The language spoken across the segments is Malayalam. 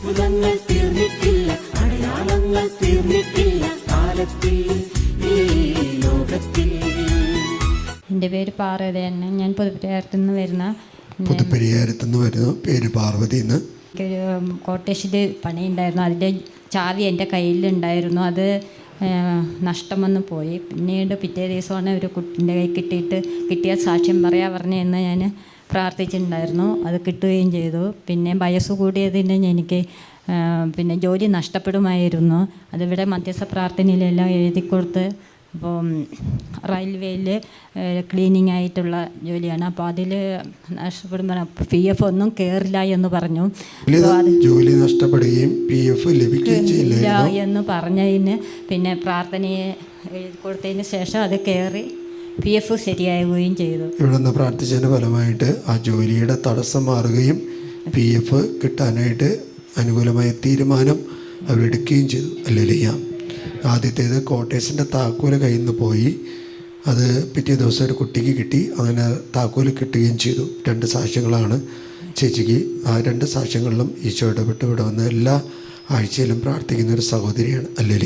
അത്ഭുതങ്ങൾ തീർന്നിട്ടില്ല അടയാളങ്ങൾ തീർന്നിട്ടില്ല കാലത്തിൽ ഈ ലോകത്തിൽ. എന്റെ പേര് പാർവതിയാണ്. ഞാൻ പുതുപ്പുരത്ത് നിന്ന് വരുന്ന പുതുപ്പരിയാരത്തു നിന്ന് വരുന്ന പേര് പാർവതി എന്ന്. എനിക്കൊരു കോട്ടേജിൽ പണിയുണ്ടായിരുന്നു. അതിന്റെ ചാവി എന്റെ കയ്യിലുണ്ടായിരുന്നു. അത് നഷ്ടം വന്ന് പോയി. പിന്നീട് പിറ്റേ ദിവസമാണ് ഒരു കുട്ടിന്റെ കൈ കിട്ടിയിട്ട് കിട്ടിയ സാക്ഷ്യം പറയാ പറഞ്ഞതെന്ന് ഞാൻ പ്രാർത്ഥിച്ചിട്ടുണ്ടായിരുന്നു. അത് കിട്ടുകയും ചെയ്തു. പിന്നെ വയസ്സ് കൂടിയതിന് എനിക്ക് പിന്നെ ജോലി നഷ്ടപ്പെടുമായിരുന്നു. അതിവിടെ മധ്യസ്ഥ പ്രാർത്ഥനയിലെല്ലാം എഴുതി കൊടുത്ത് അപ്പോൾ റെയിൽവേയിൽ ക്ലീനിങ് ആയിട്ടുള്ള ജോലിയാണ്. അപ്പോൾ അതിൽ നഷ്ടപ്പെടുമ്പോൾ പി എഫ് ഒന്നും കയറില്ല എന്ന് പറഞ്ഞു. ജോലി നഷ്ടപ്പെടുകയും പി എഫ് ലഭിക്കുകയും എന്ന് പറഞ്ഞതിന് പിന്നെ പ്രാർത്ഥനയെ എഴുതി കൊടുത്തതിന് ശേഷം അത് കയറി പി എഫ് ശരിയാവുകയും ചെയ്തു. ഇവിടെ നിന്ന് പ്രാർത്ഥിച്ചതിന്റെ ഫലമായിട്ട് ആ ജോലിയുടെ തടസ്സം മാറുകയും പി എഫ് കിട്ടാനായിട്ട് അനുകൂലമായ തീരുമാനം അവരെടുക്കുകയും ചെയ്തു. അല്ലെ ആദ്യത്തേത് കോട്ടേഴ്സിന്റെ താക്കോൽ കയ്യിൽ നിന്ന് പോയി. അത് പിറ്റേ ദിവസം ഒരു കുട്ടിക്ക് കിട്ടി. അങ്ങനെ താക്കോൽ കിട്ടുകയും ചെയ്തു. രണ്ട് സാക്ഷ്യങ്ങളാണ് ചേച്ചിക്ക്. ആ രണ്ട് സാക്ഷ്യങ്ങളിലും ഈശോ ഇടപെട്ട് ഇവിടെ വന്ന് എല്ലാ ആഴ്ചയിലും പ്രാർത്ഥിക്കുന്ന ഒരു സഹോദരിയാണ്. അല്ലെ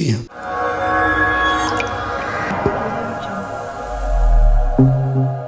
Thank you.